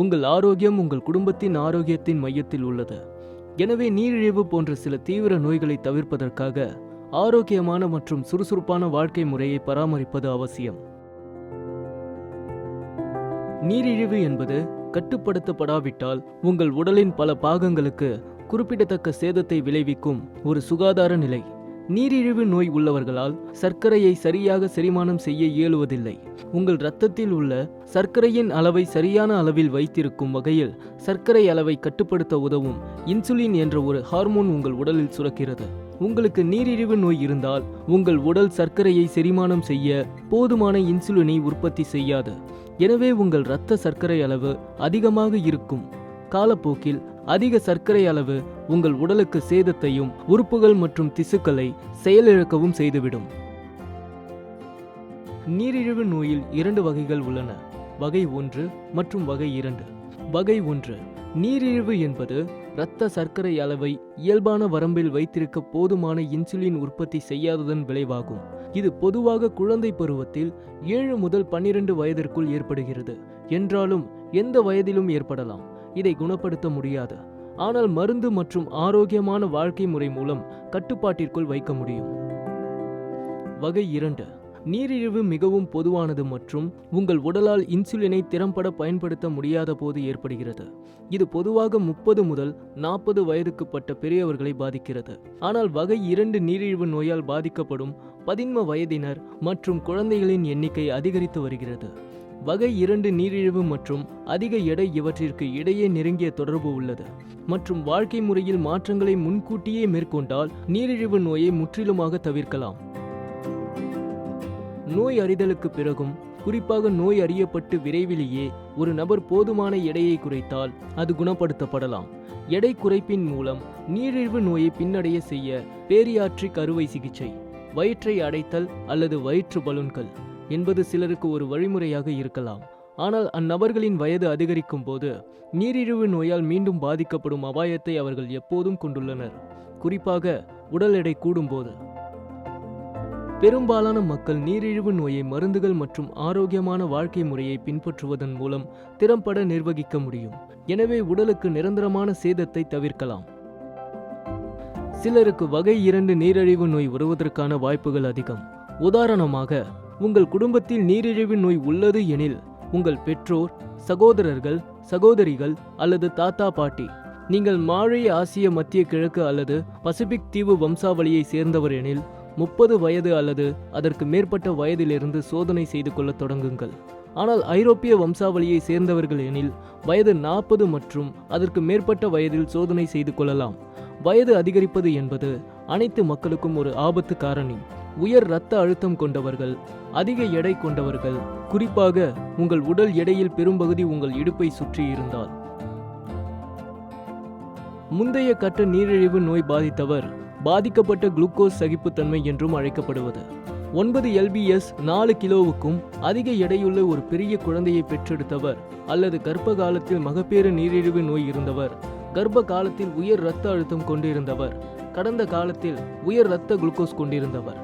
உங்கள் ஆரோக்கியம் உங்கள் குடும்பத்தின் ஆரோக்கியத்தின் மையத்தில் உள்ளது. எனவே நீரிழிவு போன்ற சில தீவிர நோய்களை தவிர்ப்பதற்காக ஆரோக்கியமான மற்றும் சுறுசுறுப்பான வாழ்க்கை முறையை பராமரிப்பது அவசியம். நீரிழிவு என்பது கட்டுப்படுத்தப்படாவிட்டால் உங்கள் உடலின் பல பாகங்களுக்கு குறிப்பிடத்தக்க சேதத்தை விளைவிக்கும் ஒரு சுகாதார நிலை. நீரிழிவு நோய் உள்ளவர்களால் சர்க்கரையை சரியாக செரிமானம் செய்ய இயலுவதில்லை. உங்கள் இரத்தத்தில் உள்ள சர்க்கரையின் அளவை சரியான அளவில் வைத்திருக்கும் வகையில் சர்க்கரை அளவை கட்டுப்படுத்த உதவும் இன்சுலின் என்ற ஒரு ஹார்மோன் உங்கள் உடலில் சுரக்கிறது. உங்களுக்கு நீரிழிவு நோய் இருந்தால் உங்கள் உடல் சர்க்கரையை செரிமானம் செய்ய போதுமான இன்சுலினை உற்பத்தி செய்யாது. எனவே உங்கள் இரத்த சர்க்கரை அளவு அதிகமாக இருக்கும். காலப்போக்கில் அதிக சர்க்கரை அளவு உங்கள் உடலுக்கு சேதத்தையும் உறுப்புகள் மற்றும் திசுக்களை செயலிழக்கவும் செய்துவிடும். நீரிழிவு நோயில் இரண்டு வகைகள் உள்ளன. வகை ஒன்று மற்றும் வகை இரண்டு. வகை ஒன்று நீரிழிவு என்பது இரத்த சர்க்கரை அளவை இயல்பான வரம்பில் வைத்திருக்க போதுமான இன்சுலின் உற்பத்தி செய்யாததன் விளைவாகும். இது பொதுவாக குழந்தை பருவத்தில் ஏழு முதல் பன்னிரண்டு வயதிற்குள் ஏற்படுகிறது. என்றாலும் எந்த வயதிலும் ஏற்படலாம். இதை குணப்படுத்த முடியாது. ஆனால் மருந்து மற்றும் ஆரோக்கியமான வாழ்க்கை முறை மூலம் கட்டுப்பாட்டிற்குள் வைக்க முடியும். வகை இரண்டு. நீரிழிவு மிகவும் பொதுவானது மற்றும் உங்கள் உடலால் இன்சுலினை திறம்பட பயன்படுத்த முடியாத போது ஏற்படுகிறது. இது பொதுவாக முப்பது முதல் நாற்பது வயதுக்குப்பட்ட பெரியவர்களை பாதிக்கிறது. ஆனால் வகை இரண்டு நீரிழிவு நோயால் பாதிக்கப்படும் பதின்ம வயதினர் மற்றும் குழந்தைகளின் எண்ணிக்கை அதிகரித்து வருகிறது. வகை இரண்டு நீரிழிவு மற்றும் அதிக எடை இவற்றிற்கு இடையே நெருங்கிய தொடர்பு உள்ளது. மற்றும் வாழ்க்கை முறையில் மாற்றங்களை முன்கூட்டியே மேற்கொண்டால் நீரிழிவு நோயை முற்றிலுமாக தவிர்க்கலாம். நோய் அறிதலுக்கு பிறகும் குறிப்பாக நோய் அறியப்பட்டு விரைவிலேயே ஒரு நபர் போதுமான எடையை குறைத்தால் அது குணப்படுத்தப்படலாம். எடை குறைப்பின் மூலம் நீரிழிவு நோயை பின்னடைய செய்ய பேரியாற்றிக் அறுவை சிகிச்சை வயிற்றை அடைத்தல் அல்லது வயிற்று பலூன்கள். என்பது சிலருக்கு ஒரு வழிமுறையாக இருக்கலாம். ஆனால் அந்நபர்களின் வயது அதிகரிக்கும் போது நீரிழிவு நோயால் மீண்டும் பாதிக்கப்படும் அபாயத்தை அவர்கள் எப்போதும் கொண்டுள்ளனர். குறிப்பாக உடல் எடை கூடும்போது. பெரும்பாலான மக்கள் நீரிழிவு நோயை மருந்துகள் மற்றும் ஆரோக்கியமான வாழ்க்கை முறையை பின்பற்றுவதன் மூலம் திறம்பட நிர்வகிக்க முடியும். எனவே உடலுக்கு நிரந்தரமான சேதத்தை தவிர்க்கலாம். சிலருக்கு வகை இரண்டு நீரிழிவு நோய் வருவதற்கான வாய்ப்புகள் அதிகம். உதாரணமாக உங்கள் குடும்பத்தில் நீரிழிவு நோய் உள்ளது எனில் உங்கள் பெற்றோர் சகோதரர்கள் சகோதரிகள் அல்லது தாத்தா பாட்டி நீங்கள் மாழை ஆசிய மத்திய கிழக்கு அல்லது பசிபிக் தீவு வம்சாவளியை சேர்ந்தவர் எனில் முப்பது வயது அல்லது அதற்கு மேற்பட்ட வயதிலிருந்து சோதனை செய்து கொள்ளத் தொடங்குங்கள். ஆனால் ஐரோப்பிய வம்சாவளியை சேர்ந்தவர்கள் எனில் வயது நாற்பது மற்றும் அதற்கு மேற்பட்ட வயதில் சோதனை செய்து கொள்ளலாம். வயது அதிகரிப்பது என்பது அனைத்து மக்களுக்கும் ஒரு ஆபத்து காரணி. உயர் இரத்த அழுத்தம் கொண்டவர்கள் அதிக எடை கொண்டவர்கள் குறிப்பாக உங்கள் உடல் எடையில் பெரும்பகுதி உங்கள் இடுப்பை சுற்றி இருந்தால். முந்தைய கட்ட நீரிழிவு நோய் பாதித்தவர் பாதிக்கப்பட்ட குளுக்கோஸ் சகிப்புத்தன்மை என்றும் அழைக்கப்படுவது. ஒன்பது எல்பிஎஸ் நாலு கிலோவுக்கும் அதிக எடையுள்ள ஒரு பெரிய குழந்தையை பெற்றெடுத்தவர் அல்லது கர்ப்ப காலத்தில் மகப்பேறு நீரிழிவு நோய் இருந்தவர் கர்ப்ப காலத்தில் உயர் இரத்த அழுத்தம் கொண்டிருந்தவர் கடந்த காலத்தில் உயர் இரத்த குளுக்கோஸ் கொண்டிருந்தவர்.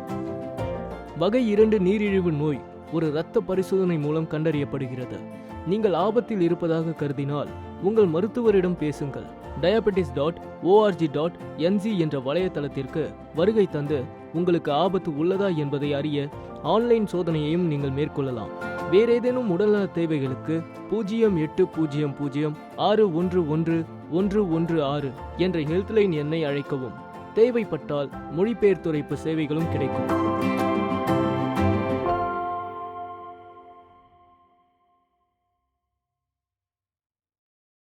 வகை இரண்டு நீரிழிவு நோய் ஒரு இரத்த பரிசோதனை மூலம் கண்டறியப்படுகிறது. நீங்கள் ஆபத்தில் இருப்பதாக கருதினால் உங்கள் மருத்துவரிடம் பேசுங்கள். Diabetes dot O R G dot N G என்ற வலைத்தளத்திற்கு வருகை தந்து உங்களுக்கு ஆபத்து உள்ளதா என்பதை அறிய ஆன்லைன் சோதனையையும் நீங்கள் மேற்கொள்ளலாம். வேறேதேனும் உடல்நல தேவைகளுக்கு பூஜ்ஜியம் எட்டு பூஜ்ஜியம் பூஜ்ஜியம் ஆறு ஒன்று ஒன்று ஒன்று ஒன்று ஆறு என்ற ஹெல்த்லைன் எண்ணை அழைக்கவும். தேவைப்பட்டால் மொழிபெயர்த்துரைப்பு சேவைகளும் கிடைக்கும்.